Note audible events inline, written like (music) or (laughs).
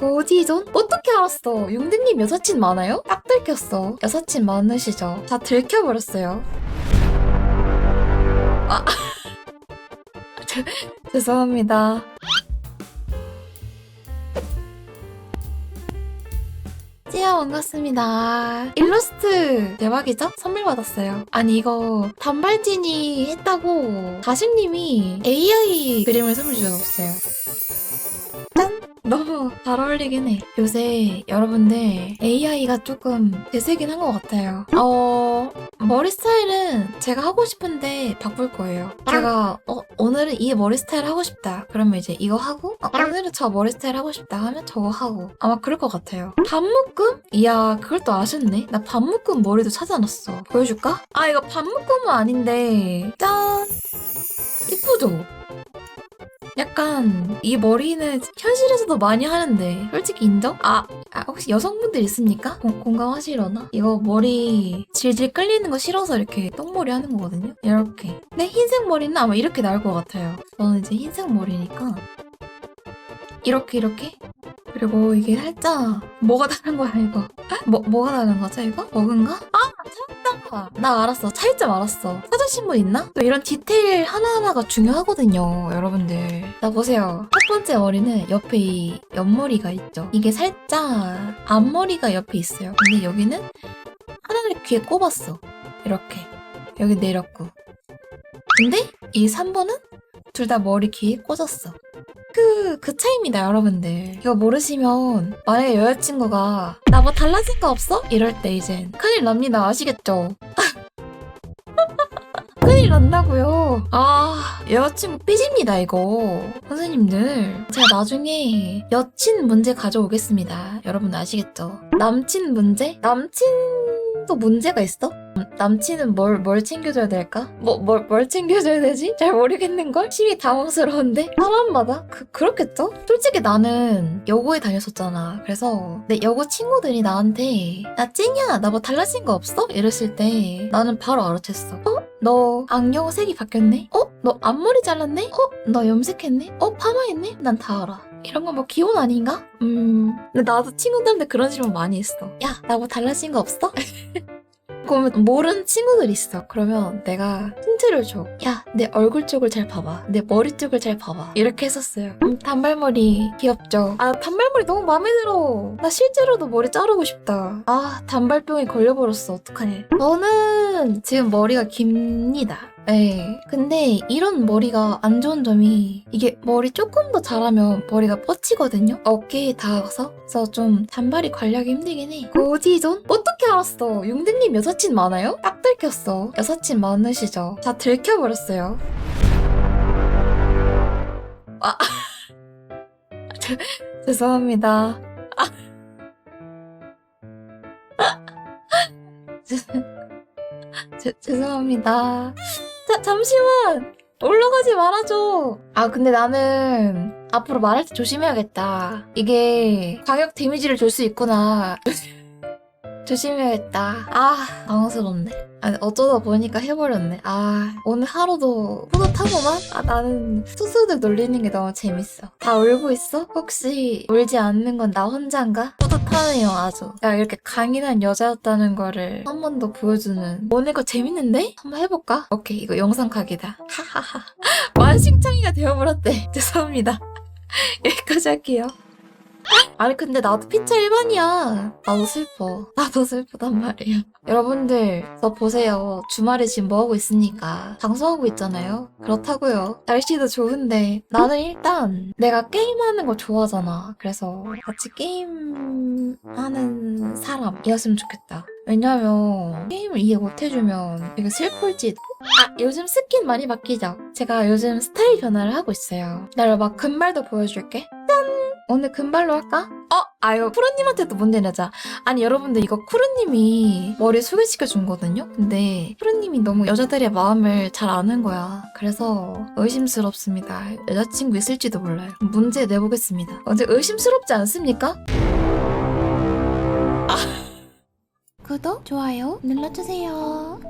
어디전? 어떻게 알았어? 용등님 여사친 많아요? 딱 들켰어. 여사친 많으시죠? 다 들켜버렸어요. 아. 죄- (laughs) 죄송합니다. 찌야 반갑습니다. 일러스트 대박이죠? 선물 받았어요. 아니 이거 단발진이 했다고 다심님이 AI 그림을 선물 주셨어요. 잘 어울리긴 해. 요새 여러분들 AI가 조금 대세긴 한 것 같아요. 어, 머리 스타일은 제가 하고 싶은데 바꿀 거예요. 제가 어, 오늘은 이 머리 스타일 하고 싶다. 그러면 이제 이거 하고 어, 오늘은 저 머리 스타일 하고 싶다 하면 저거 하고 아마 그럴 것 같아요. 반묶음? 이야 그걸 또 아셨네. 나 반묶음 머리도 찾아놨어. 보여줄까? 아 이거 반묶음은 아닌데 짠! 이쁘죠? 약간 이 머리는 현실에서도 많이 하는데 솔직히 인정? 아, 아, 혹시 여성분들 있습니까? 공, 공감하시려나? 이거 머리 질질 끌리는 거 싫어서 이렇게 똥머리 하는 거거든요? 이렇게 근데 흰색 머리는 아마 이렇게 나올 것 같아요 저는 이제 흰색 머리니까 이렇게 이렇게 그리고 이게 살짝 뭐가 다른 거야 이거 (laughs) 뭐, 뭐가 다른 거죠 이거? 먹은가? 아 찾았다 나 알았어 차이점 알았어 찾으신 분 있나? 또 이런 디테일 하나하나가 중요하거든요 여러분들 나 보세요 첫 번째 머리는 옆에 이 옆머리가 있죠 이게 살짝 앞머리가 옆에 있어요 근데 여기는 하나를 귀에 꼽았어 이렇게 여기 내렸고 근데 이 3번은 둘 다 머리 귀에 꽂았어 그, 그 차이입니다, 여러분들. 이거 모르시면, 만약에 여자친구가, 나 뭐 달라진 거 없어? 이럴 때 이젠, 큰일 납니다. 아시겠죠? 큰일 난다고요. 아, 여자친구 삐집니다, 이거. 선생님들. 제가 나중에 여친 문제 가져오겠습니다. 여러분 아시겠죠? 남친 문제? 남친도 문제가 있어? 남친은 뭘, 뭘 챙겨줘야 될까? 뭐, 뭘, 뭘 챙겨줘야 되지? 잘 모르겠는걸? 심히 당황스러운데? 사람마다? 그, 그렇겠죠? 솔직히 나는 여고에 다녔었잖아. 그래서 내 여고 친구들이 나한테 야, 찡이야, 나 뭐 달라진 거 없어? 이랬을 때 나는 바로 알아챘어. 어? 너 안경 색이 바뀌었네? 어? 너 앞머리 잘랐네? 어? 너 염색했네? 어? 파마했네? 난 다 알아. 이런 건 뭐 기본 아닌가? 음. 근데 나도 친구들한테 그런 질문 많이 했어. 야, 나 뭐 달라진 거 없어? (laughs) 그러면 모르는 친구들 있어. 그러면 내가 힌트를 줘. 야, 내 얼굴 쪽을 잘 봐봐. 내 머리 쪽을 잘 봐봐. 이렇게 했었어요. 음, 단발머리 귀엽죠? 아, 단발머리 너무 마음에 들어. 나 실제로도 머리 자르고 싶다. 아, 단발병에 걸려버렸어. 어떡하냐. 저는 지금 머리가 깁니다. 네. 근데 이런 머리가 안 좋은 점이 이게 머리 조금 더 자라면 머리가 뻗치거든요? 어깨에 닿아서. 그래서 좀 단발이 관리하기 힘들긴 해. 고지존? 어떻게 알았어? 용등님 여사친 많아요? 딱 들켰어. 여사친 많으시죠? 다 들켜버렸어요. 아. (laughs) (laughs) 죄- 죄송합니다. 죄- 죄송합니다. 자, 잠시만! 올라가지 말아줘! 아, 근데 나는 앞으로 말할 때 조심해야겠다. 이게 광역 데미지를 줄 수 있구나. (laughs) 조심해야겠다. 아, 당황스럽네. 아니, 어쩌다 보니까 해버렸네. 아, 오늘 하루도 뿌듯하구만? 아, 나는 수수들 놀리는 게 너무 재밌어. 다 울고 있어? 혹시 울지 않는 건 나 혼자인가? 뿌듯하네요, 아주. 야, 이렇게 강인한 여자였다는 거를 한 번 더 보여주는. 오늘 거 재밌는데? 한번 해볼까? 오케이, 이거 영상 각이다. 하하하. (laughs) 만신창이가 되어버렸대. (laughs) 죄송합니다. (laughs) 여기까지 할게요. 아니 근데 나도 피차 일반이야. 나도 슬퍼. 나도 슬프단 말이야. 여러분들 저 보세요. 주말에 지금 뭐하고 있습니까? 방송하고 있잖아요. 그렇다고요. 날씨도 좋은데 나는 일단 내가 게임하는 거 좋아하잖아. 그래서 같이 게임하는 사람이었으면 좋겠다. 왜냐면 게임을 이해 못해주면 되게 슬플지도. 아 요즘 스킨 많이 바뀌죠? 제가 요즘 스타일 변화를 하고 있어요. 나막 금발도 보여줄게. 오늘 금발로 할까? 어? 아유 쿠르님한테도 문제 내자 아니 여러분들 이거 쿠르님이 머리 소개시켜 준 거거든요 근데 쿠르님이 너무 여자들의 마음을 잘 아는 거야 그래서 의심스럽습니다 여자친구 있을지도 몰라요 문제 내보겠습니다 언제 의심스럽지 않습니까? 아. 구독, 좋아요 눌러주세요